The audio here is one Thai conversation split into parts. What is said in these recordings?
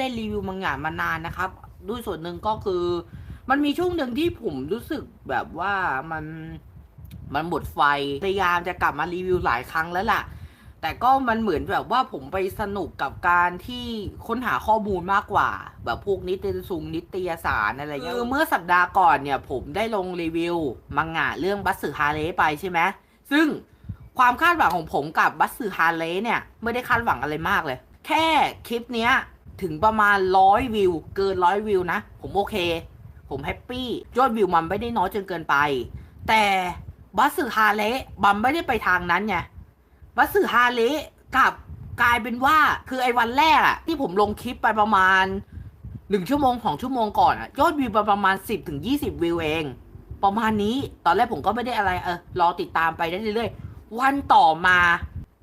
ได้รีวิวมังงะมานานนะครับ ด้วยส่วนหนึ่งก็คือ มันมีช่วงหนึ่งที่ผมรู้สึกแบบว่ามันมันหมดไฟพยายามจะกลับมารีวิวหลายครั้งแล้วล่ะ แต่ก็มันเหมือนแบบว่าผมไปสนุกกับการที่ค้นหาข้อมูลมากกว่า แบบพวกนิตยสุงนิตยสารอะไรเงี้ยคือเมื่อสัปดาห์ก่อนเนี่ย ผมได้ลงรีวิวมังงะเรื่องบัสสึฮาเระไปใช่ไหมซึ่งความคาดหวังของผมกับบัสสึฮาเระเนี่ย ไม่ได้คาดหวังอะไรมากเลย แค่คลิปเนี้ย ถึงประมาณร้อยวิว เกินร้อยวิวนะ ผมโอเค ผมแฮปปี้ยอดวิวมันไม่ได้น้อยจนเกินไป แต่บัสสึฮาเระมันไม่ได้ไปทางนั้นไงวัสสึฮาเละกลับกลายเป็นว่าคือไอ้วันแรกอะที่ผมลงคลิปไปประมาณหนึ่งชั่วโมงของชั่วโมงก่อนอะยอดวิวประมาณสิบถึงยี่สิบวิวเอง ประมาณนี้ตอนแรกผมก็ไม่ได้อะไรเออรอติดตามไปได้เรื่อยๆวันต่อมา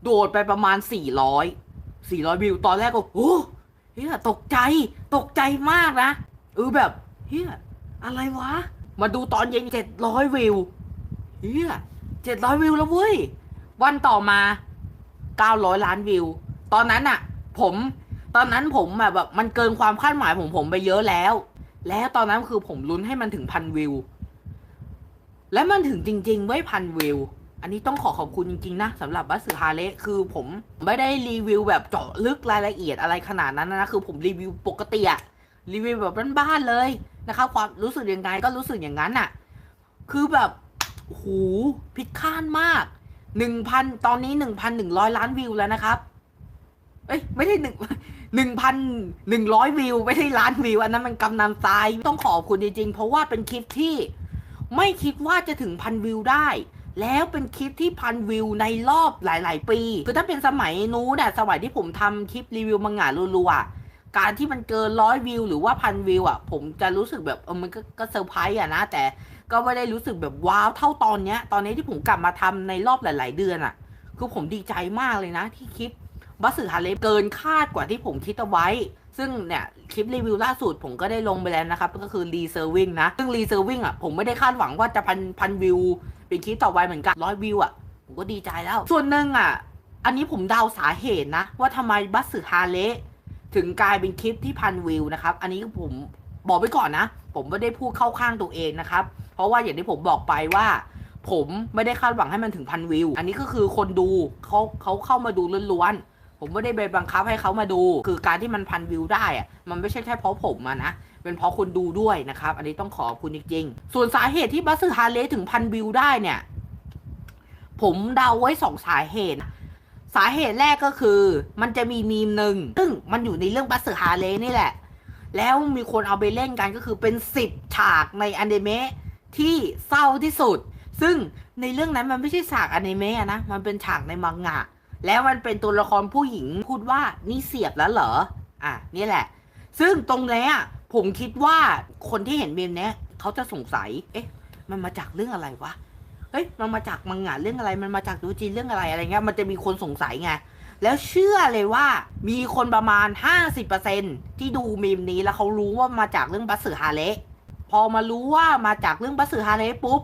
โดดไปประมาณสี่ร้อยสี่ร้อยวิวตอนแรกก็โอ้ เฮียตกใจตกใจมากนะเออแบบเฮียอะไรวะ มาดูตอนเย็นเจ็ดร้อยวิวเฮียเจ็ดร้อยวิวแล้วเว้ย วันต่อมา900ล้านวิว ตอนนั้นอะผม ตอนนั้นผมแบบแบบมันเกินความคาดหมายผมผมไปเยอะแล้ว แล้วตอนนั้นคือผมลุ้นให้มันถึงพันวิว และมันถึงจริงๆไว้พันวิว อันนี้ต้องขอขอบคุณจริงๆนะสำหรับบัสสึฮาเละคือผมไม่ได้รีวิวแบบเจาะลึกรายละเอียดอะไรขนาดนั้นนะคือผมรีวิวปกติอะรีวิวแบบบ้านๆเลยนะครับความรู้สึกยังไงก็รู้สึกอย่างนั้นอะคือแบบโหพิดข้านมากหนึ่งพันตอนนี้หนึ่งพันหนึ่งร้อยล้านวิวแล้วนะครับ เอ้ยไม่ใช่หนึ่งหนึ่งพันหนึ่งร้อยวิว ไม่ใช่ล้านวิว อันนั้นมันกำนันตายต้องขอบคุณจริงๆ เพราะว่าเป็นคลิปที่ ไม่คิดว่าจะถึงพันวิวได้ แล้วเป็นคลิปที่พันวิวในรอบหลาย ๆ ปี คือถ้าเป็นสมัยนู้นน่ะสมัยที่ผมทำคลิปรีวิวมังงะรัวๆการที่มันเกินร้อยวิวหรือว่าพันวิวอะ ผมจะรู้สึกแบบเออมันก็เซอร์ไพรส์อะนะ แต่ก็ไม่ได้รู้สึกแบบว้าวเท่าตอนเนี้ย ตอนนี้ที่ผมกลับมาทำในรอบหลาย ๆ เดือนอะ คือผมดีใจมากเลยนะ ที่คลิปบัสสึฮาเลเกินคาดกว่าที่ผมคิดเอาไว้ ซึ่งเนี่ยคลิปรีวิวล่าสุดผมก็ได้ลงไปแล้วนะครับ ก็คือรีเซอร์วิงนะ ซึ่งรีเซอร์วิงอะผมไม่ได้คาดหวังว่าจะพันพันวิว ป็นคลิปต่อไปเหมือนกันร้อยวิวอะผมก็ดีใจแล้ว ส่วนหนึ่งอะ อันนี้ผมเดาสาเหตุนะ ว่าทำไมบัสสึฮาเลถึงกลายเป็นคลิปที่พันวิวนะครับ อันนี้ผมบอกไปก่อนนะ ผมไม่ได้พูดเข้าข้างตัวเองนะครับ เพราะว่าอย่างที่ผมบอกไปว่า ผมไม่ได้คาดหวังให้มันถึงพันวิว อันนี้ก็คือคนดูเขาเขาเข้ามาดูล้วนๆ ผมไม่ได้ไปบังคับให้เขามาดู คือการที่มันพันวิวได้อะมันไม่ใช่แค่เพราะผมอะนะเป็นเพราะคนดูด้วยนะครับ อันนี้ต้องขอบคุณจริงๆ ส่วนสาเหตุที่บัสสึฮาเลถึงพันวิวได้เนี่ย ผมเดาไว้สองสาเหตุ สาเหตุแรกก็คือ มันจะมีมีมหนึ่งซึ่งมันอยู่ในเรื่องบัสสึฮาเลนี่แหละ แล้วมีคนเอาไปเล่นกันก็คือเป็นสิบฉากในอนิเมะที่เศร้าที่สุด ซึ่งในเรื่องนั้นมันไม่ใช่ฉากอนิเมะนะ มันเป็นฉากในมังงะ แล้วมันเป็นตัวละครผู้หญิงพูดว่านี่เสียบแล้วเหรอ อะนี่แหละ ซึ่งตรงเนี้ยผมคิดว่าคนที่เห็นเมมเนี้ยเขาจะสงสัย เอ๊ะ มันมาจากเรื่องอะไรวะ เฮ้ย มันมาจากมังงะเรื่องอะไร มันมาจากดูจีนเรื่องอะไรอะไรเงี้ย มันจะมีคนสงสัยไง แล้วเชื่อเลยว่ามีคนประมาณ 50%ที่ดูมีมนี้แล้วเขารู้ว่ามาจากเรื่องบัสสึฮาเละพอมารู้ว่ามาจากเรื่องบัสสึฮาเละปุ๊บ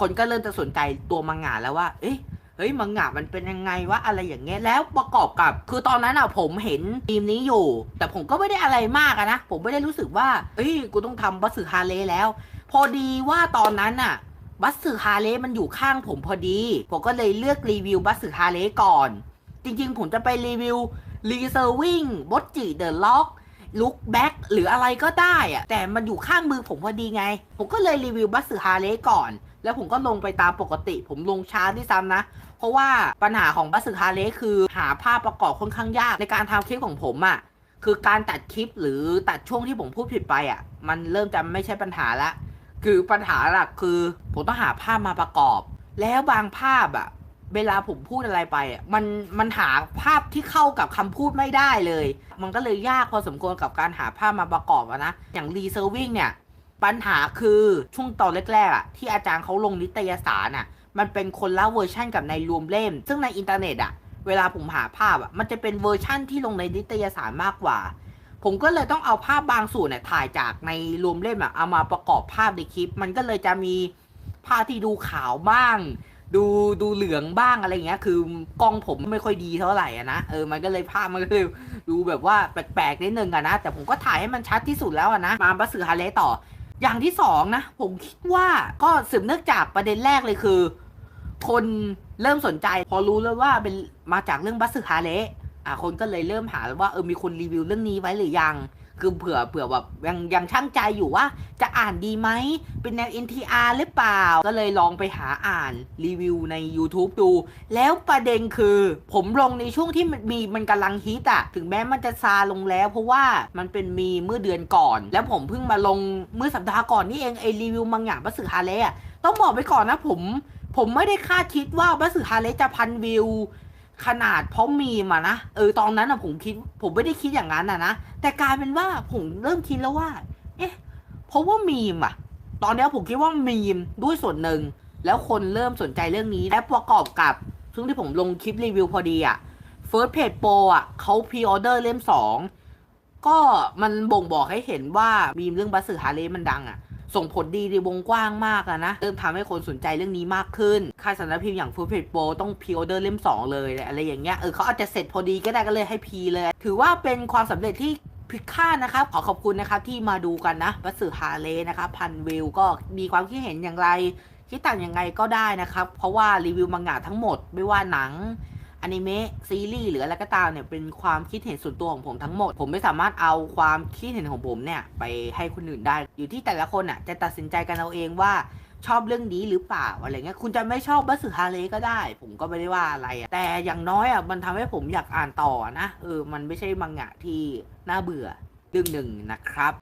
คนก็เริ่มจะสนใจตัวมังงะแล้วว่า เอ๊ะ เฮ้ยมังงะมันเป็นยังไงวะอะไรอย่างเงี้ยแล้วประกอบกับ คือตอนนั้นอะผมเห็นทีมนี้อยู่ แต่ผมก็ไม่ได้อะไรมากนะ ผมไม่ได้รู้สึกว่าเฮ้ยกูต้องทำบัสสึฮาเลแล้ว พอดีว่าตอนนั้นอะบัสสึฮาเลมันอยู่ข้างผมพอดี ผมก็เลยเลือกรีวิวบัสสึฮาเลก่อน จริงๆ ผมจะไปรีวิวรีเซอร์วิงบอจิเดอะล็อกลุกแบ็กหรืออะไรก็ได้อะแต่มันอยู่ข้างมือผมพอดีไง ผมก็เลยรีวิวบัสสึฮาเลก่อน แล้วผมก็ลงไปตามปกติ ผมลงช้าที่ซ้ำนะ เพราะว่าปัญหาของบัสสึฮาเละคือหาภาพประกอบค่อนข้างยากในการทำคลิปของผมอะ่ะคือการตัดคลิปหรือตัดช่วงที่ผมพูดผิดไปอะ่ะ มันเริ่มจะไม่ใช่ปัญหาละคือปัญหาหลักคือ ผมต้องหาภาพมาประกอบ แล้วบางภาพอะ่ะ เวลาผมพูดอะไรไปอะมันมันหาภาพที่เข้ากับคำพูดไม่ได้เลย มันก็เลยยากพอสมควรกับการหาภาพมาประกอบอะนะอย่างรีเซอร์วิ่งเนี่ย ปัญหาคือช่วงตอนแรกๆอะที่อาจารย์เขาลงนิตยสารอะ มันเป็นคนละเวอร์ชั่นกับในรวมเล่ม ซึ่งในอินเทอร์เน็ตอะ เวลาผมหาภาพอะมันจะเป็นเวอร์ชั่นที่ลงในนิตยสารมากกว่า ผมก็เลยต้องเอาภาพบางส่วนเนี่ยถ่ายจากในรวมเล่มอะเอามาประกอบภาพในคลิป มันก็เลยจะมีภาพที่ดูขาวบ้าง ดูดูเหลืองบ้างอะไรเงี้ย คือกล้องผมไม่ค่อยดีเท่าไหร่อะนะเออมันก็เลยภาพมันก็เลยดูแบบว่าแปลกๆนิดนึงอะนะแต่ผมก็ถ่ายให้มันชัดที่สุดแล้วอะนะมาบัสสือฮาเลต่อ อย่างที่สองนะ ผมคิดว่าก็สืบเนื่องจากประเด็นแรกเลยคือ คนเริ่มสนใจ พอรู้เลยว่าเป็นมาจากเรื่องบัสสึฮาเล อะคนก็เลยเริ่มหาว่าเออมีคนรีวิวเรื่องนี้ไว้หรือยัง คือเผื่อเผื่อแบบยังยังช่างใจอยู่ว่า จะอ่านดีไหมเป็นแนว NTR หรือเปล่า ก็เลยลองไปหาอ่านรีวิวใน YouTube ดู แล้วประเด็นคือ ผมลงในช่วงที่มันมีมันกำลังฮิตอะถึงแม้มันจะซาลงแล้ว เพราะว่ามันเป็นมีเมื่อเดือนก่อน แล้วผมเพิ่งมาลงเมื่อสัปดาห์ก่อนนี่เองไอรีวิวบางอย่างบัสสึฮาเละอะต้องบอกไปก่อนนะผม ผมไม่ได้คาดคิดว่าบัสสึฮาเละจะพันวิว ขนาดเพราะมีมานะเออตอนนั้นอะผมคิด ผมไม่ได้คิดอย่างนั้นอะนะแต่กลายเป็นว่าผมเริ่มคิดแล้วว่า เอ๊ะเพราะว่ามีมอะตอนนี้ผมคิดว่ามีมด้วยส่วนหนึ่ง แล้วคนเริ่มสนใจเรื่องนี้และประกอบกับซึ่งที่ผมลงคลิปรีวิวพอดีอะ First Page Pro อะเขาพรีออเดอร์เล่มสองก็มันบ่งบอกให้เห็นว่ามีมเรื่องบัสสึฮาเลมันดังอะ ส่งผลดีในวงกว้างมากอะนะ เริ่มทำให้คนสนใจเรื่องนี้มากขึ้น ค่ายสำนักพิมพ์อย่าง First Page Pro ต้องพีออเดอร์เล่ม 2 เลย อะไรอย่างเงี้ย เออเขาอาจจะเสร็จพอดีก็ได้ก็เลยให้พีเลย ถือว่าเป็นความสำเร็จที่พิคานะครับ ขอขอบคุณนะครับที่มาดูกันนะบัสสึฮาเลนะครับพันวิวก็มีความคิดเห็นอย่างไร คิดต่างยังไงก็ได้นะครับ เพราะว่ารีวิวมังงะทั้งหมดไม่ว่าหนัง อนิเมะซีรีส์หรืออะไรก็ตามเนี่ยเป็นความคิดเห็นส่วนตัวของผมทั้งหมด ผมไม่สามารถเอาความคิดเห็นของผมเนี่ยไปให้คนอื่นได้ อยู่ที่แต่ละคนอะจะตัดสินใจกันเอาเองว่าชอบเรื่องนี้หรือเปล่าอะไรเงี้ยคุณจะไม่ชอบบัสสึฮาเลก็ได้ ผมก็ไม่ได้ว่าอะไรอะแต่อย่างน้อยอะมันทำให้ผมอยากอ่านต่อนะเออมันไม่ใช่มังงะที่น่าเบื่อเรื่องหนึ่งนะครับ